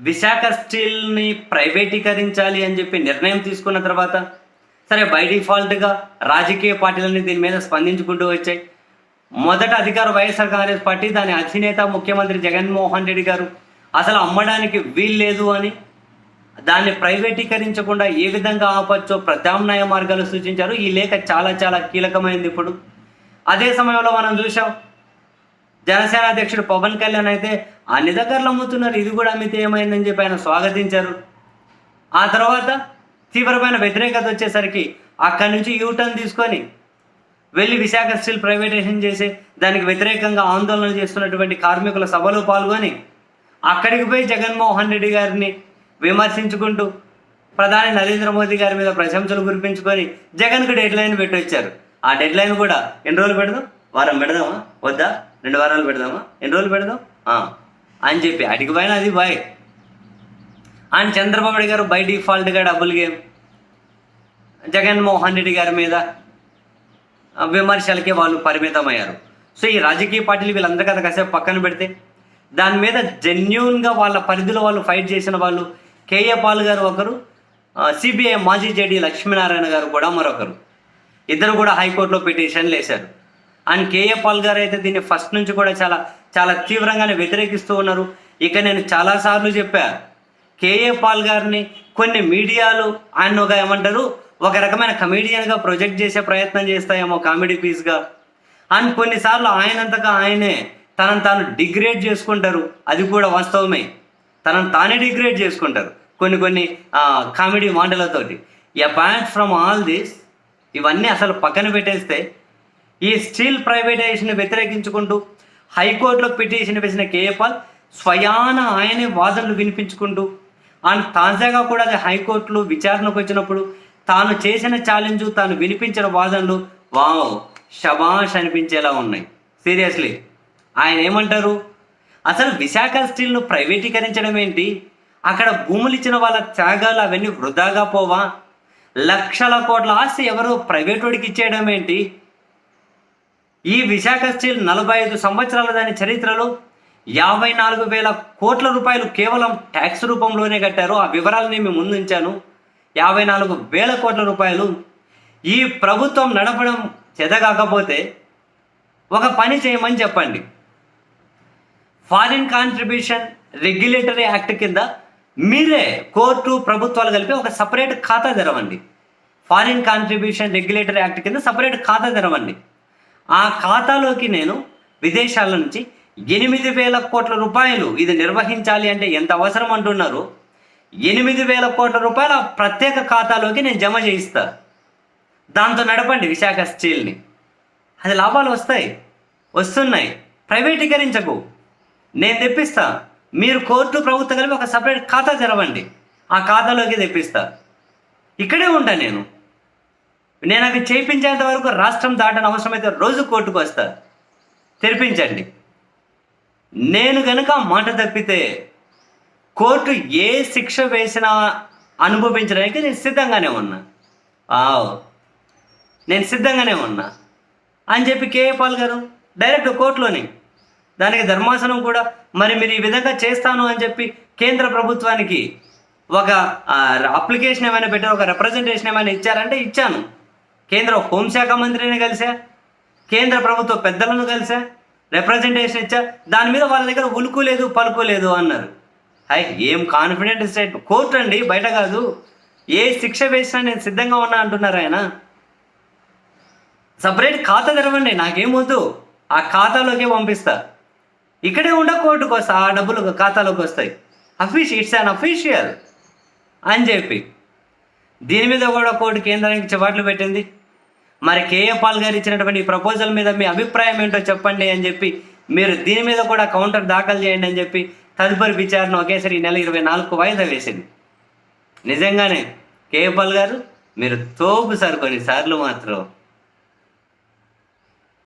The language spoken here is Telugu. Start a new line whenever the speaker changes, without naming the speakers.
విశాఖ స్టీల్ని ప్రైవేటీకరించాలి అని చెప్పి నిర్ణయం తీసుకున్న తర్వాత సరే బై డిఫాల్ట్గా రాజకీయ పార్టీలన్నీ దీని మీద స్పందించుకుంటూ వచ్చాయి. మొదట అధికార వైఎస్ఆర్ కాంగ్రెస్ పార్టీ దాని అధినేత ముఖ్యమంత్రి జగన్మోహన్ రెడ్డి గారు అసలు అమ్మడానికి వీల్లేదు అని దాన్ని ప్రైవేటీకరించకుండా ఏ విధంగా ఆపచ్చో ప్రత్యామ్నాయ మార్గాలు సూచించారు. ఈ లేఖ చాలా చాలా కీలకమైంది ఇప్పుడు. అదే సమయంలో మనం చూసాం జనసేన అధ్యక్షుడు పవన్ కళ్యాణ్ అయితే అన్ని దగ్గరలు అమ్ముతున్నారు. ఇది కూడా అమ్మితే ఏమైందని చెప్పి ఆయన స్వాగతించారు. ఆ తర్వాత తీవ్రమైన వ్యతిరేకత వచ్చేసరికి అక్కడి నుంచి యూటర్న్ తీసుకొని వెళ్ళి విశాఖ స్టీల్ ప్రైవేటైజేషన్ చేసి దానికి వ్యతిరేకంగా ఆందోళన చేస్తున్నటువంటి కార్మికుల సభలో పాల్గొని అక్కడికి పోయి జగన్మోహన్ రెడ్డి గారిని విమర్శించుకుంటూ ప్రధాని నరేంద్ర మోదీ గారి మీద ప్రశంసలు కురిపించుకొని జగన్కు డెడ్ లైన్ పెట్టొచ్చారు. ఆ డెడ్ లైన్ కూడా ఎన్ని రోజులు పెడదాం? వారం పెడదామా? వద్దా? రెండు వారాలు పెడదామా? ఎన్ని రోజులు పెడదాం? అని చెప్పి. అడిగి పైన అది బాయ్. అండ్ చంద్రబాబు నాయుడు గారు బై డిఫాల్ట్గా డబుల్ గేమ్. జగన్మోహన్ రెడ్డి గారి మీద విమర్శలకే వాళ్ళు పరిమితమయ్యారు. సో ఈ రాజకీయ పార్టీలు వీళ్ళందరూ కదా కాసేపు పక్కన పెడితే దాని మీద జెన్యున్గా వాళ్ళ పరిధిలో వాళ్ళు ఫైట్ చేసిన వాళ్ళు కేఏ పాల్ గారు ఒకరు సిబిఐ మాజీ జేడీ లక్ష్మీనారాయణ గారు కూడా మరొకరు. ఇద్దరు కూడా హైకోర్టులో పిటిషన్లు వేశారు. అండ్ కేఏ పాల్ గారు అయితే దీన్ని ఫస్ట్ నుంచి కూడా చాలా చాలా తీవ్రంగానే వ్యతిరేకిస్తూ ఉన్నారు. ఇక నేను చాలాసార్లు చెప్పా కేఏ పాల్ గారిని కొన్ని మీడియాలు ఆయన ఒక ఏమంటారు ఒక రకమైన కమీడియన్గా ప్రొజెక్ట్ చేసే ప్రయత్నం చేస్తాయేమో కామెడీ పీస్గా అండ్ కొన్నిసార్లు ఆయనంతగా ఆయనే తనను తాను డిగ్రేడ్ చేసుకుంటారు. అది కూడా వాస్తవమే. తనను తానే డిగ్రేడ్ చేసుకుంటారు కొన్ని కొన్ని కామెడీ మాటలతోటి. అపార్ట్ ఫ్రమ్ ఆల్ దిస్ ఇవన్నీ అసలు పక్కన పెట్టేస్తే ఈ స్టీల్ ప్రైవేటైజేషన్ వ్యతిరేకించుకుంటూ హైకోర్టులో పిటిషన్ వేసిన కేఏపాల్ స్వయాన ఆయనే వాదనలు వినిపించుకుంటూ అండ్ తాజాగా కూడా అది హైకోర్టులో విచారణకు వచ్చినప్పుడు తాను చేసిన ఛాలెంజ్ తాను వినిపించిన వాదనలు వావ్ షబాష్ అనిపించేలా ఉన్నాయి. సీరియస్లీ ఆయన ఏమంటారు? అసలు విశాఖ స్టీల్ను ప్రైవేటీకరించడం ఏంటి? అక్కడ భూములు ఇచ్చిన వాళ్ళ త్యాగాలు అవన్నీ వృధాగా పోవా? లక్షల కోట్ల ఆస్తి ఎవరు ప్రైవేట్ వాడికి ఇచ్చేయడం ఏంటి? ఈ విశాఖ స్టీల్ నలభై ఐదు సంవత్సరాల దాని చరిత్రలో యాభై నాలుగు వేల కోట్ల రూపాయలు కేవలం ట్యాక్స్ రూపంలోనే కట్టారు ఆ వివరాలని మేము ముందుంచాను. యాభై నాలుగు వేల కోట్ల రూపాయలు ఈ ప్రభుత్వం నడపడం చెదగాకపోతే ఒక పని చేయమని చెప్పండి. ఫారిన్ కాంట్రిబ్యూషన్ రెగ్యులేటరీ యాక్ట్ కింద మీరే కోర్టు ప్రభుత్వాలు కలిపి ఒక సపరేట్ ఖాతా తెరవండి. ఫారిన్ కాంట్రిబ్యూషన్ రెగ్యులేటరీ యాక్ట్ కింద సపరేట్ ఖాతా తెరవండి. ఆ ఖాతాలోకి నేను విదేశాల నుంచి ఎనిమిది వేల కోట్ల రూపాయలు ఇది నిర్వహించాలి అంటే ఎంత అవసరం అంటున్నారు? ఎనిమిది వేల కోట్ల రూపాయల ప్రత్యేక ఖాతాలోకి నేను జమ చేయిస్తా. దాంతో నడపండి విశాఖ స్టీల్ని. అది లాభాలు వస్తాయి వస్తున్నాయి. ప్రైవేటీకరించకు. నేను తెప్పిస్తా. మీరు కోర్టు ప్రభుత్వం కలిపి ఒక సపరేట్ ఖాతా తెరవండి. ఆ ఖాతాలోకి తెప్పిస్తా. ఇక్కడే ఉంటా నేను. నేను అవి చేయించేంత వరకు రాష్ట్రం దాటని అవసరమైతే రోజు కోర్టుకు వస్తా. తెరిపించండి. నేను గనుక మాట తప్పితే కోర్టు ఏ శిక్ష వేసినా అనుభవించడానికి నేను సిద్ధంగానే ఉన్నా. ఆవ్. నేను సిద్ధంగానే ఉన్నా. అని చెప్పి కేఏ పాల్ గారు డైరెక్ట్ కోర్టులోని. దానికి ధర్మాసనం కూడా మరి మీరు ఈ విధంగా చేస్తాను అని చెప్పి కేంద్ర ప్రభుత్వానికి ఒక అప్లికేషన్ ఏమైనా పెట్టారు ఒక రిప్రజెంటేషన్ ఏమైనా ఇచ్చారంటే ఇచ్చాను. కేంద్ర హోంశాఖ మంత్రిని కలిసా కేంద్ర ప్రభుత్వ పెద్దలను కలిసా రిప్రజెంటేషన్ ఇచ్చా? దాని మీద వాళ్ళ దగ్గర ఉలుకు లేదు పలుకు లేదు అన్నారు. హై ఏం కాన్ఫిడెంట్ స్టేట్ కోర్టు అండి బయట కాదు. ఏ శిక్ష వేసినా నేను సిద్ధంగా ఉన్నా అంటున్నారు ఆయన. సపరేట్ ఖాతా తెరవండి నాకేం వద్దు. ఆ ఖాతాలోకే పంపిస్తా. ఇక్కడే ఉండ కోర్టుకు వస్తా ఆ డబ్బులు ఖాతాలోకి వస్తాయి. అఫీషి ఇట్స్ అన్ అఫీషియల్ అని చెప్పి. దీని మీద కూడా కోర్టు కేంద్రానికి చివాట్లు పెట్టింది. మరి కేఏ పాల్ గారు ఇచ్చినటువంటి ప్రపోజల్ మీద మీ అభిప్రాయం ఏంటో చెప్పండి అని చెప్పి మీరు దీని మీద కూడా కౌంటర్ దాఖలు చేయండి అని చెప్పి తదుపరి విచారణ ఒకేసారి ఈ నెల ఇరవై నాలుగు వాయిదా వేసింది. నిజంగానే కేఏ పాల్ గారు మీరు తోపు సార్ కొన్నిసార్లు మాత్రం.